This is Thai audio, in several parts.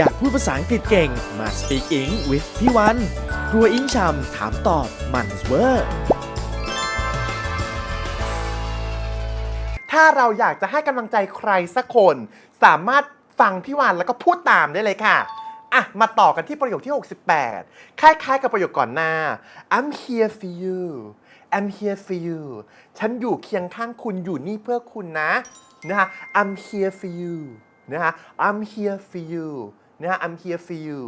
อยากพูดภาษาอังกฤษเก่ง มา Speak Eng with พี่วัน ครัวอิงชำถามตอบมันเวอร์ ถ้าเราอยากจะให้กำลังใจใครสักคน สามารถฟังพี่วันแล้วก็พูดตามได้เลยค่ะ อะ มาต่อกันที่ประโยคที่ 68 คล้ายๆ กับประโยคก่อนหน้า I'm here for you I'm here for you ฉันอยู่เคียงข้างคุณอยู่นี่เพื่อคุณนะนะฮะ I'm here for you นะฮะ I'm here for you นะฮะ I'm here for you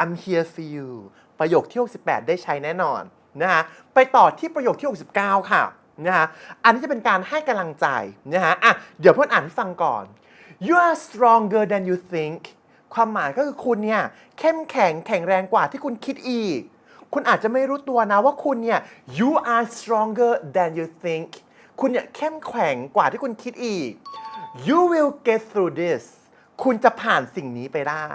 I'm here for you ประโยคที่ 68 ได้ใช้แน่นอนนะฮะไปต่อที่ประโยคที่ 69 ค่ะนะฮะอันนี้จะเป็นการให้กำลังใจนะฮะอะเดี๋ยวเพื่อนอ่านให้ฟังก่อน you are stronger than you think ความหมายก็คือคุณเนี่ยเข้มแข็งแข็งแรงกว่าที่คุณคิดอีก คุณอาจจะไม่รู้ตัวนะว่าคุณเนี่ย you are stronger than you think คุณเนี่ยเข้มแข็งกว่าที่คุณคิดอีก you will get through this คุณจะผ่านสิ่งนี้ไปได้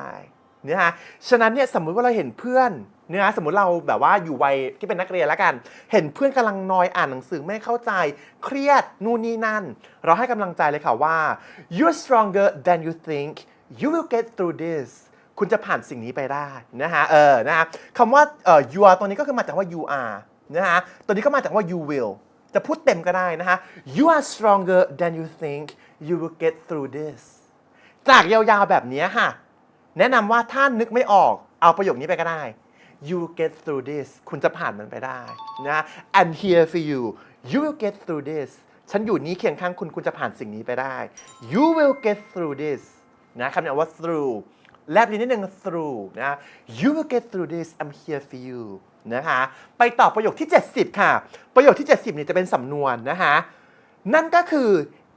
นะฮะฉะนั้นเนี่ยสมมุติว่าเราเห็นเพื่อนเนะฮะสมมุติเราแบบว่าอยู่วัยที่เป็นนักเรียนแล้วกัน เห็นเพื่อนกำลังนอยอ่านหนังสือไม่เข้าใจ เครียดนู่นนี่นั่น เราให้กำลังใจเลยค่ะว่า you're stronger than you think you will get through this คุณจะผ่านสิ่งนี้ไปได้นะฮะเออนะฮะคำว่าเอ่อ you are ตัวนี้ก็คือมาจากว่า you are นะฮะตัวนี้ก็มาจากว่า you will จะพูดเต็มก็ได้นะฮะ you are stronger than you think you will get through this จากยาวๆแบบนี้ค่ะ แนะนำว่าถ้านึกไม่ออกเอาประโยคนี้ไปก็ได้ you get through this คุณจะผ่านมันไปได้นะ I'm here for you you will get through this ฉันอยู่นี้เคียงข้างคุณคุณจะผ่านสิ่งนี้ไปได้ you will get through this นะคำนี้ว่า through แลบลิ้นนิดนึง through นะ you will get through this I'm here for you นะคะ ไปต่อประโยคที่ 70 ค่ะ ประโยคที่ 70เนี่ยจะเป็นสำนวนนะคะ นั่นก็คือ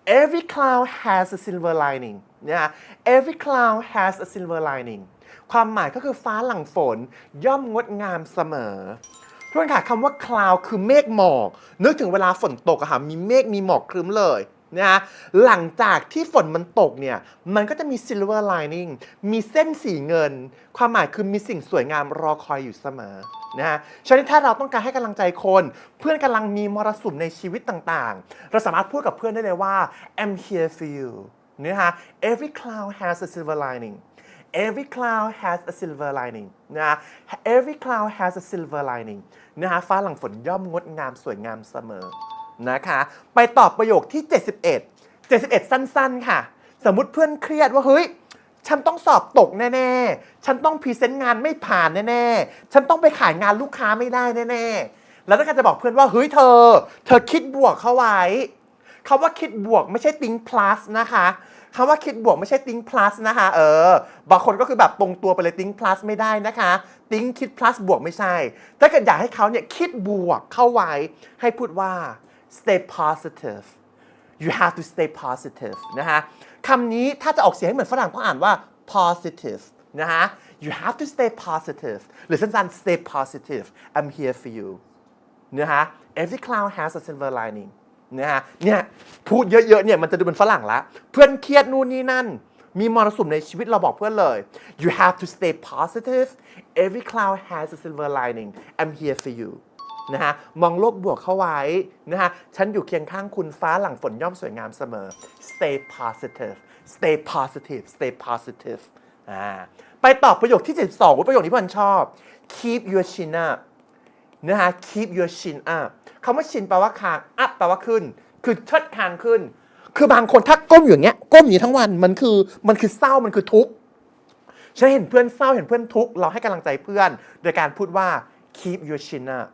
every cloud has a silver lining นะฮะ every cloud has a silver lining ความหมายก็คือฟ้าหลังฝนย่อมงดงามเสมอทุกคนค่ะคำว่า cloud คือเมฆหมอก นึกถึงเวลาฝนตกอะค่ะมีเมฆมีหมอกครึ้มเลย นะฮะหลังจากที่ฝนมันตกเนี่ย มันก็จะมี silver lining มีเส้นสีเงิน ความหมายคือมีสิ่งสวยงามรอคอยอยู่เสมอนะฮะฉะนั้นถ้าเราต้องการให้กำลังใจคน เพื่อนกำลังมีมรสุมในชีวิตต่างๆ เราสามารถพูดกับเพื่อนได้เลยว่า I'm here for you นะฮะ every cloud has a silver lining every cloud has a silver lining นะฮะ every cloud has a silver lining นะฮะฟ้าหลังฝนย่อมงดงามสวยงามเสมอ นะคะ ไปตอบประโยคที่ 71 71 สั้นๆ ค่ะ สมมุติเพื่อนเครียดว่าเฮ้ย ฉันต้องสอบตกแน่ๆ ฉันต้องพรีเซนต์งานไม่ผ่านแน่ๆ ฉันต้องไปขายงานลูกค้าไม่ได้แน่ๆ แล้วต้องการจะบอกเพื่อนว่าเฮ้ยเธอ เธอคิดบวกเข้าไว้คำว่าคิดบวกไม่ใช่ think plus นะคะคำว่าคิดบวกไม่ใช่ think plus นะคะ เออ บางคนก็คือแบบตรงตัวไปเลย think plus ไม่ได้นะคะ think คิด plus บวกไม่ใช่ ถ้าเกิดอยากให้เขาเนี่ยคิดบวกเข้าไว้ให้พูดว่า stay positive you have to stay positive นะฮะคำนี้ถ้าจะออกเสียงให้เหมือนฝรั่งต้องอ่านว่า positive นะฮะ you have to stay positive หรือสั้นๆ stay positive I'm here for you นะฮะ every cloud has a silver lining นะฮะ เนี่ยพูดเยอะๆ เนี่ยมันจะดูเป็นฝรั่งละ เพื่อนเครียดนู่นนี่นั่น มีมรสุมในชีวิตเราบอกเพื่อนเลย you have to stay positive every cloud has a silver lining I'm here for you นะฮะมองโลกบวกเข้าไว้นะฮะฉันอยู่เคียงข้างคุณฟ้าหลังฝนย่อมสวยงามเสมอ stay positive stay positive stay positive อ่าไปตอบประโยคที่ 72ว่าประโยคที่ผมชอบ keep your chin up นะฮะ keep your chin up คำว่า chin แปลว่าคาง up แปลว่าขึ้น คือเชิดคางขึ้น คือบางคนถ้าก้มอยู่อย่างเงี้ย ก้มอยู่ทั้งวัน มันคือ มันคือเศร้า มันคือทุกข์ ฉันเห็นเพื่อนเศร้า เห็นเพื่อนทุกข์ เราให้กำลังใจเพื่อน โดยการพูดว่า keep your chin up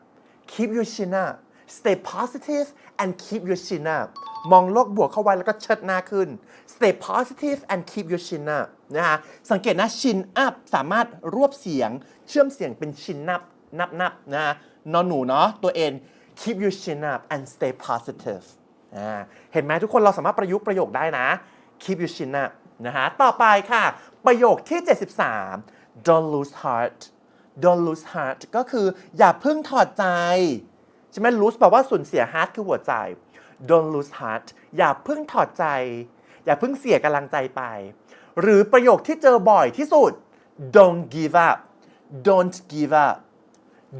keep your chin up stay positive and keep your chin up มองโลกบวกเข้าไว้แล้วก็เชิดหน้าขึ้น stay positive and keep your chin up นะฮะ สังเกตนะ chin up สามารถรวบเสียง เชื่อมเสียงเป็น chin up นับนับนะฮะ นอนหนูเนาะ ตัวเอง keep your chin up and stay positive อ่า เห็นไหมทุกคนเราสามารถประยุกต์ประโยคได้นะ keep your chin up นะฮะ ต่อไปค่ะ ประโยคที่ 73 don't lose heart don't lose heart ก็คืออย่าเพิ่งถอดใจ ใช่ไหม lose แปลว่าสูญเสีย heart คือหัวใจ don't lose heart อย่าเพิ่งถอดใจ อย่าเพิ่งเสียกำลังใจไป หรือประโยคที่เจอบ่อยที่สุด don't give up don't give up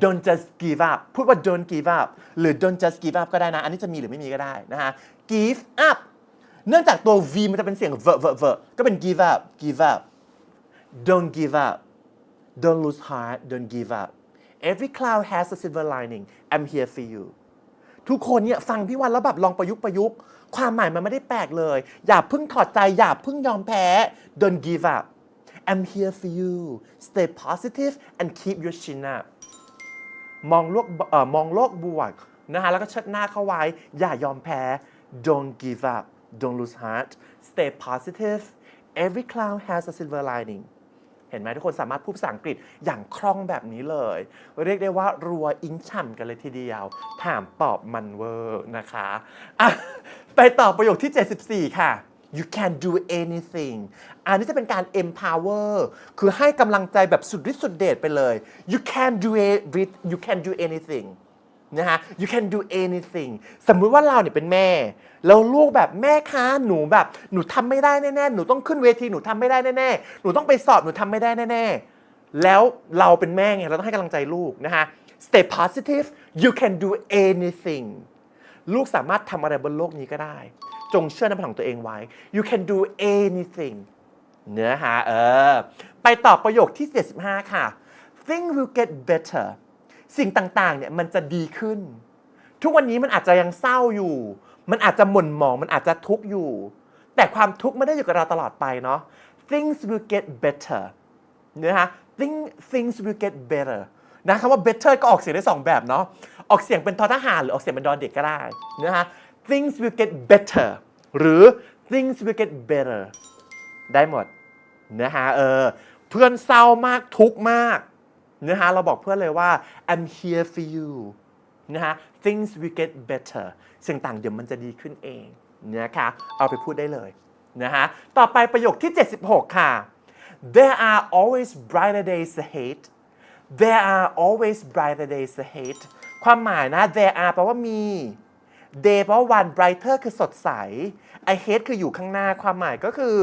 don't just give up พูดว่า don't give up หรือ don't just give up ก็ได้นะ อันนี้จะมีหรือไม่มีก็ได้นะฮะ give up เนื่องจากตัว v มันจะเป็นเสียง v v v ก็เป็น give up give up don't give up don't lose heart don't give up every cloud has a silver lining I'm here for you ทุกคนเนี่ยฟังพี่วันแล้วแบบลองประยุกต์ประยุกต์ความหมายมันไม่ได้แปลกเลย อย่าเพิ่งถอดใจ อย่าเพิ่งยอมแพ้ don't give up I'm here for you stay positive and keep your chin up มองโลกเอ่อมองโลกบวกนะฮะแล้วก็เชิดหน้าเข้าไว้ อย่ายอมแพ้ don't give up don't lose heart stay positive every cloud has a silver lining เห็นไหมทุกคนสามารถพูดภาษาอังกฤษอย่างคล่องแบบนี้เลย เรียกได้ว่ารัวอิงฉ่ำกันเลยทีเดียว ถามตอบมันเวอร์นะคะอะไปต่อประโยคที่ 74 ค่ะ you can do anything อันนี้จะเป็นการ empower คือให้กำลังใจแบบสุดฤทธิ์สุดเดชไปเลย you can do it with you can do anything นะฮะ you can do anything สมมุติว่าเราเนี่ยเป็นแม่ แล้วลูกแบบแม่คะหนูแบบ หนูทำไม่ได้แน่ๆหนูต้องขึ้นเวทีหนูทำไม่ได้แน่ๆหนูต้องไปสอบหนูทำไม่ได้แน่ๆแล้วเราเป็นแม่ไงเราต้องให้กำลังใจลูกนะฮะ stay positive you can do anything ลูกสามารถทำอะไรบนโลกนี้ก็ได้ จงเชื่อในพลังของตัวเองไว้ you can do anything เนื้อหาเออ ไปต่อประโยคที่ 75 ค่ะ things will get better สิ่งต่าง ๆ เนี่ยมันจะดีขึ้น ทุกวันนี้มันอาจจะยังเศร้าอยู่ มันอาจจะหม่นหมอง มันอาจจะทุกข์อยู่ แต่ความทุกข์ไม่ได้อยู่กับเราตลอดไปเนาะ things will get better นะฮะ Think, things will get better นะคำว่า better ก็ออกเสียงได้สองแบบเนาะ ออกเสียงเป็นทอทหาร หรือออกเสียงเป็นดอเด็กก็ได้นะฮะ things will get better หรือ things will get better ได้หมดนะฮะเออเพื่อนเศร้ามากทุกข์มากนะฮะเราบอกเพื่อนเลยว่า I'm here for you นะฮะ things will get better สิ่งต่างเดี๋ยวมันจะดีขึ้นเองนะคะเอาไปพูดได้เลยนะฮะ ต่อไปประโยคที่ 76 ค่ะ There are always brighter days ahead There are always brighter days ahead ความหมายนะ there are แปลว่ามี day แปลว่าวัน brighter คือสดใส ahead คืออยู่ข้างหน้า ความหมายก็คือ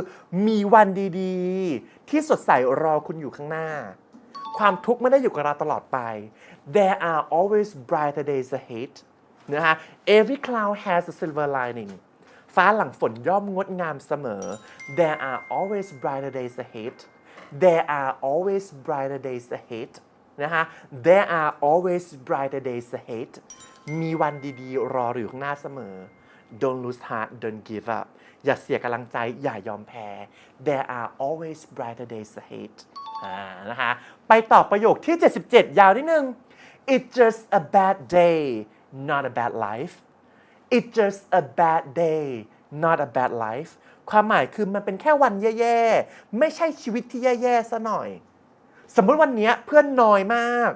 มีวันดีๆ ที่สดใสรอคุณอยู่ข้างหน้า ความทุกข์ไม่ได้อยู่กับเราตลอดไป There are always brighter days ahead นะฮะ Every cloud has a silver lining ฟ้าหลังฝนย่อมงดงามเสมอ There are always brighter days ahead There are always brighter days ahead นะฮะ There are always brighter days ahead มีวันดีๆ รออยู่ข้างหน้าเสมอ Don't lose heart don't give up อย่าเสียกำลังใจ อย่ายอมแพ้ There are always brighter days ahead อ่านะคะ ไปต่อประโยคที่ 77 ยาวนิดนึง It's just a bad day not a bad life It's just a bad day not a bad life ความหมายคือมันเป็นแค่วันแย่ๆ ไม่ใช่ชีวิตที่แย่ๆซะหน่อย สมมติวันนี้เพื่อนนอยมาก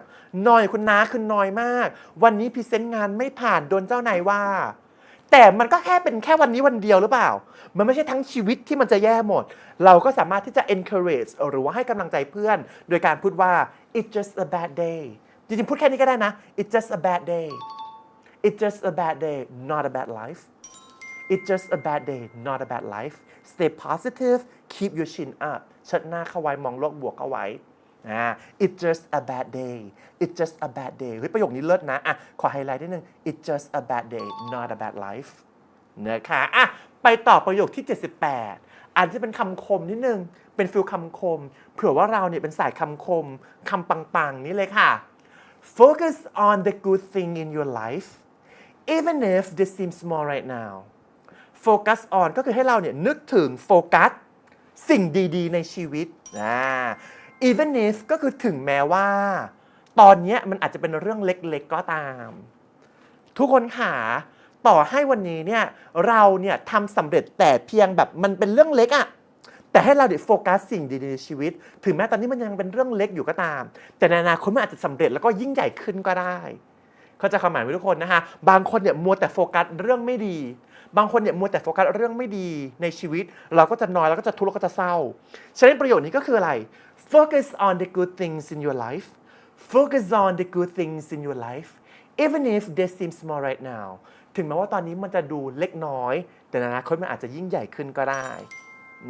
นอยคุณน้าคือนอยมาก วันนี้พรีเซนต์งานไม่ผ่านโดนเจ้านายว่า แต่มันก็แค่เป็นแค่วันนี้วันเดียวหรือเปล่า มันไม่ใช่ทั้งชีวิตที่มันจะแย่หมด เราก็สามารถที่จะ encourage หรือว่าให้กำลังใจเพื่อน โดยการพูดว่า it's just a bad day จริงๆ พูดแค่นี้ก็ได้นะ it's just a bad day it's just a bad day not a bad life It's just a bad day not a bad life Stay positive keep your chin up เชิดหน้าเข้าไว้ มองโลกบวกเข้าไว้อ่า It's just a bad day It's just a bad day เฮ้ยประโยคนี้เลิศนะอะขอไฮไลท์นิดนึง It's just a bad day not a bad life นะคะอะไปต่อประโยคที่ 78 อันที่เป็นคำคมนิดนึง เป็นฟิลคำคม เผื่อว่าเราเนี่ยเป็นสายคำคมคำปังๆ นี่เลยค่ะ Focus on the good thing in your life even if this seems small right now focus on ก็คือให้เราเนี่ยนึกถึงโฟกัสสิ่งดีๆ ในชีวิตอ่า even if ก็คือถึงแม้ว่า ตอนเนี้ยมันอาจจะเป็นเรื่องเล็กๆก็ตาม ทุกคนขาต่อให้วันนี้เนี่ยเราเนี่ยทำสำเร็จแต่เพียงแบบมันเป็นเรื่องเล็กอะ แต่ให้เราเดี๋ยวโฟกัสสิ่งดีๆในชีวิต ถึงแม้ตอนนี้มันยังเป็นเรื่องเล็กอยู่ก็ตาม แต่ในอนาคตมันอาจจะสำเร็จแล้วก็ยิ่งใหญ่ขึ้นก็ได้เข้าใจความหมายไหมทุกคนนะฮะบางคนเนี่ยมัวแต่โฟกัสเรื่องไม่ดี บางคนเนี่ยมัวแต่โฟกัสเรื่องไม่ดีในชีวิต เราก็จะนอยแล้วก็จะทุกข์แล้วก็จะเศร้าฉะนั้นประโยชน์นี้ก็คืออะไร focus on the good things in your life focus on the good things in your life even if they seem small right now ถึงแม้ว่าตอนนี้มันจะดูเล็กน้อย แต่ในอนาคตมันอาจจะยิ่งใหญ่ขึ้นก็ได้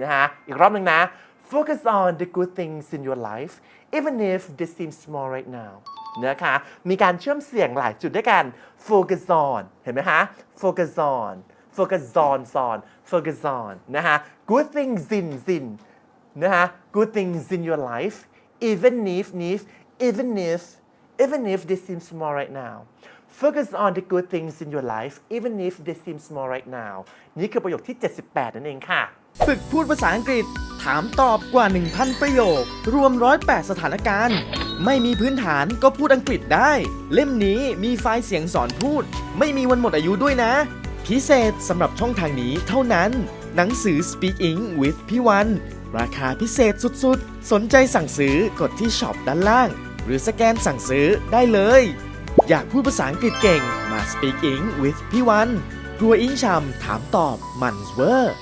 นะฮะ อีกรอบหนึ่งนะ focus on the good things in your life even if they seem small right now นะคะ มีการเชื่อมเสียงหลายจุดด้วยกัน focus on เห็นไหมคะ focus on focus on on focus on นะคะ good things in in นะฮะ good things in your life even if if even if even if they seem small right now focus on the good things in your life even if they seem small right now นี่คือประโยคที่ 78 นั่นเองค่ะ ฝึกพูดภาษาอังกฤษ ถามตอบกว่า 1,000 ประโยค รวม 108 สถานการณ์ ไม่มีพื้นฐานก็พูดอังกฤษได้ เล่มนี้มีไฟล์เสียงสอนพูด ไม่มีวันหมดอายุด้วยนะ พิเศษสำหรับช่องทางนี้เท่านั้น หนังสือ Speak Ink with พี่วัน ราคาพิเศษสุดๆ สนใจสั่งซื้อกดที่ช็อปด้านล่าง หรือสแกนสั่งซื้อได้เลย อยากพูดภาษาอังกฤษเก่งมา Speak Ink with พี่วันรัวอิงชำถามตอบมันเวอร์